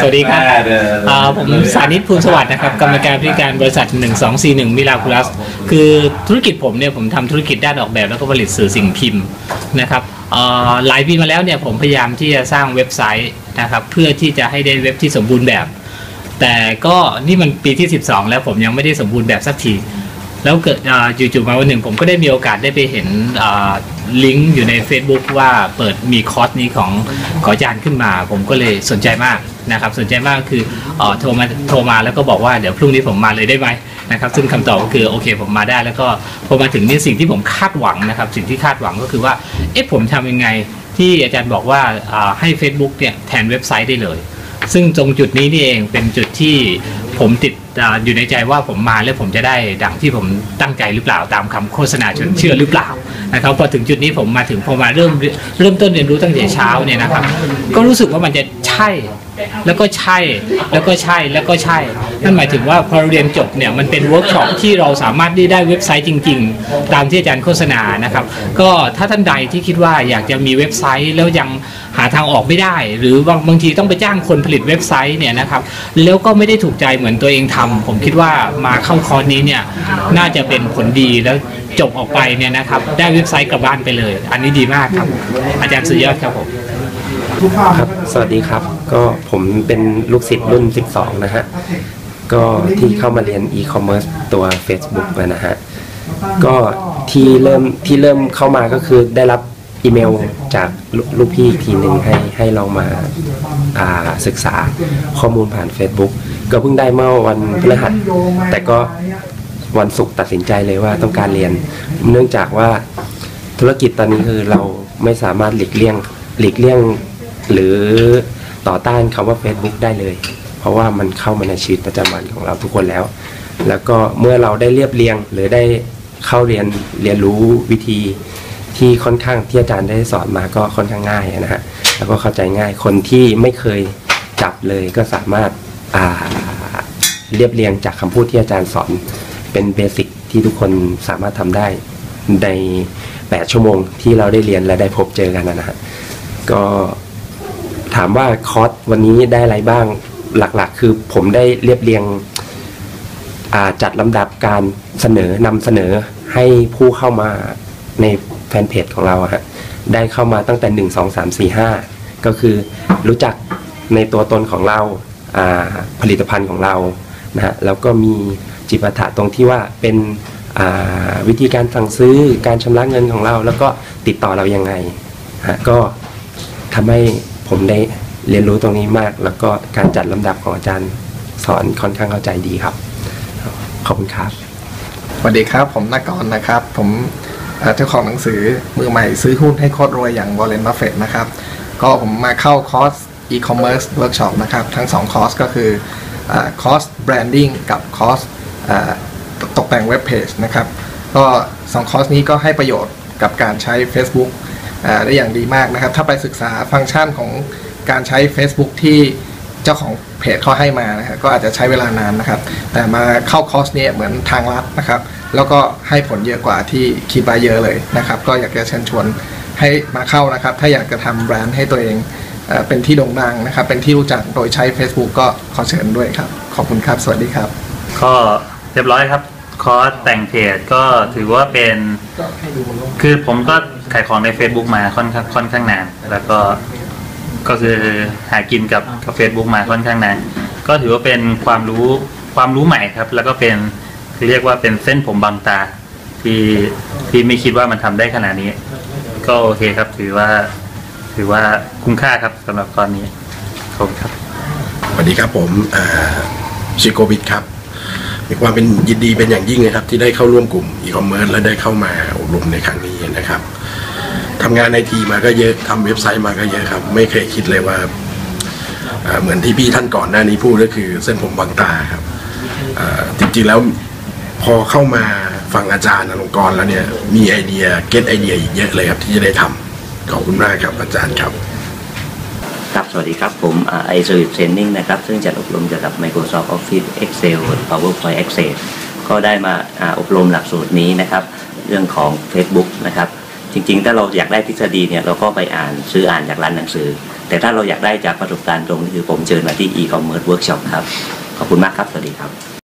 สวัสดีครับอ่าผมสานิตภูลสวัสดิ์นะครับกรรมการผู้จัดการบริษัท 1241มิลาคูลัส คือธุรกิจผมเนี่ยผมทำธุรกิจด้านออกแบบแล้วก็ผลิตสื่อสิ่งพิมพ์นะครับอ่าหลายปีมาแล้วเนี่ยผมพยายามที่จะสร้างเว็บไซต์นะครับเพื่อที่จะให้ได้เว็บที่สมบูรณ์แบบ แต่ก็นี่มันปีที่ 12 แล้วผมยังไม่ได้สมบูรณ์แบบสักทีแล้วเกิดอ่าจู่ๆมาวันหนึ่งผมก็ได้มีโอกาสได้ไปเห็นอ่าลิงก์อยู่ใน Facebook ว่าเปิดมีคอร์สนี้ของขออาจารย์ขึ้นมา ผมก็เลยสนใจมาก นะครับสนใจมากคืออ่อโทรมาโทรมาแล้วก็บอกว่าเดี๋ยวพรุ่งนี้ผมมาเลยได้ไหมนะครับซึ่งคำตอบก็คือโอเคผมมาได้ แล้วก็พอมาถึงนี่สิ่งที่ผมคาดหวังนะครับ สิ่งที่คาดหวังก็คือว่าเอ๊ะผมทำยังไงที่อาจารย์บอกว่าอ่าให้ Facebook เนี่ยแทนเว็บไซต์ได้เลย ซึ่งตรงจุดนี้นี่เองเป็นจุดที่ผมติดอยู่ในใจว่าผมมาแล้วผมจะได้ดังที่ผมตั้งใจหรือเปล่าตามคำโฆษณาชวนเชื่อหรือเปล่านะครับพอถึงจุดนี้ผมมาถึงพอมาเริ่มเริ่มต้นเรียนรู้ตั้งแต่เช้าเนี่ยนะครับ ก็รู้สึกว่ามันจะ ช่ แล้วก็ใช่ แล้วก็ใช่ แล้วก็ใช่ นั่นหมายถึงว่าพอเราเรียนจบเนี่ยมันเป็นเวิร์กช็อปที่เราสามารถได้ได้เว็บไซต์จริง ๆ ตามที่อาจารย์โฆษณานะครับ ก็ถ้าท่านใดที่คิดว่าอยากจะมีเว็บไซต์แล้วยังหาทางออกไม่ได้ หรือบางบางทีต้องไปจ้างคนผลิตเว็บไซต์เนี่ยนะครับ แล้วก็ไม่ได้ถูกใจเหมือนตัวเองทำผมคิดว่ามาเข้าคอร์สนี้เนี่ยน่าจะเป็นผลดีแล้วจบออกไปเนี่ยนะครับ ได้เว็บไซต์กลับบ้านไปเลย อันนี้ดีมากครับ อาจารย์สุดยอดครับผม ครับ สวัสดีครับ ก็ผมเป็นลูกศิษย์รุ่น 12 นะฮะ ก็ที่เข้ามาเรียน e-commerce ตัว Facebook นะฮะ ก็ที่เริ่มที่เริ่มเข้ามาก็คือได้รับอีเมลจากลูกพี่อีกทีหนึ่งให้ให้เรามาาศึกษาข้อมูลผ่าน Facebook ก็เพิ่งได้เมื่อวันพฤหัส แต่ก็วันศุกร์ตัดสินใจเลยว่าต้องการเรียน เนื่องจากว่าธุรกิจตอนนี้คือเราไม่สามารถหลีกเลี่ยงหลีกเลี่ยง หรือต่อต้านคำว่า Facebook ได้เลย เพราะว่ามันเข้ามาในชีวิตประจำวันของเราทุกคนแล้ว แล้วก็เมื่อเราได้เรียบเรียง หรือได้เข้าเรียนเรียนรู้วิธีที่ค่อนข้างที่อาจารย์ได้สอนมาก็ค่อนข้างง่ายนะฮะแล้วก็เข้าใจง่ายคนที่ไม่เคยจับเลยก็สามารถอ่าเรียบเรียงจากคำพูดที่อาจารย์สอนเป็นเบสิกที่ทุกคนสามารถทำได้ใน 8 ชั่วโมงที่เราได้เรียนและได้พบเจอกันนะฮะก็ ถามว่าคอร์สวันนี้ได้อะไรบ้าง หลักๆ คือผมได้เรียบเรียงจัดลำดับการเสนอนำเสนอให้ผู้เข้ามาในแฟนเพจของเราฮะได้เข้ามาตั้งแต่หนึ่งสองสามสี่ห้าก็คือรู้จักในตัวตนของเราาผลิตภัณฑ์ของเรานะฮะแล้วก็มีจิปาถะตรงที่ว่าเป็นวิธีการสั่งซื้อการชำระเงินของเรา แล้วก็ติดต่อเรายังไงฮะก็ทำให้ ผมได้เรียนรู้ตรงนี้มาก แล้วก็การจัดลำดับของอาจารย์สอนค่อนข้างเข้าใจดีครับ ขอบคุณครับสวัสดีครับผมนักกรนะครับ ผมเจ้าของหนังสือมือใหม่ซื้อหุ้นให้โคตรรวยอย่างวอลเลนบัฟเฟตนะครับ ก็ผมมาเข้าคอร์ส e-commerce workshop นะครับ ทั้ง 2 คอร์สก็คืออคอร์ส branding กับคอร์สตกแต่งเว็บเพจนะครับ ก็ 2 คอร์สนี้ก็ให้ประโยชน์กับการใช้ Facebook ได้อย่างดีมากนะครับ ถ้าไปศึกษาฟังก์ชันของการใช้ Facebook ที่เจ้าของเพจเขาให้มานะครับก็อาจจะใช้เวลานานนะครับ แต่มาเข้าคอร์สเนี้เหมือนทางลัดนะครับ แล้วก็ให้ผลเยอะกว่าที่คิดไว้เยอะเลยนะครับ ก็อยากจะเชิญชวนให้มาเข้านะครับ ถ้าอยากจะทำแบรนด์ให้ตัวเองเอ่อเป็นที่โด่งดังนะครับ เป็นที่รู้จักโดยใช้ Facebook ก็ขอเชิญด้วยครับ ขอบคุณครับ สวัสดีครับ ก็เรียบร้อยครับ คอร์สแต่งเพจก็ถือว่าเป็น คือผมก็ ขายของใน Facebook มาค่อนข้างค่อนข้างนาน แล้วก็ก็คือหากินกับกับ Facebook มาค่อนข้างนาน ก็ถือว่าเป็นความรู้ความรู้ใหม่ครับ แล้วก็เป็นเรียกว่าเป็นเส้นผมบางตา ที่ที่ไม่คิดว่ามันทำได้ขนาดนี้ ก็โอเคครับ ถือว่า ถือว่าคุ้มค่าครับสำหรับตอนนี้ขอบคุณครับ สวัสดีครับผมชิโกวิทครับ มีความเป็นยินดีเป็นอย่างยิ่งเลยครับ ที่ได้เข้าร่วมกลุ่มอีคอมเมิร์ซและได้เข้ามาอบรมในครั้งนี้นะครับ ทำงานในทีมาก็เยอะทำเว็บไซต์มาก็เยอะครับ ไม่เคยคิดเลยว่าเหมือนที่พี่ท่านก่อนหน้านี้พูดก็คือเส้นผมบางตาครับจริงๆแล้วพอเข้ามาฟังอาจารย์อลงกรณ์แล้วเนี่ยมีไอเดียเก็ตไอเดียอีกเยอะเลยครับที่จะได้ทำขอบคุณมากครับอาจารย์ครับครับสวัสดีครับ ผมไอซูเทรนนิ่งนะครับ ซึ่งจัดอบรมเกี่ยวกับ Microsoft Office Excel PowerPoint Access ก็ได้มาอ่าอบรมหลักสูตรนี้นะครับ เรื่องของ Facebook นะครับ จริงๆ ถ้าเราอยากได้ทฤษฎีเนี่ยเราก็ไปอ่านซื้ออ่านจากร้านหนังสือ แต่ถ้าเราอยากได้จากประสบการณ์ตรงนี่คือผมเชิญมาที่ e-commerce workshop ครับ ขอบคุณมากครับ สวัสดีครับ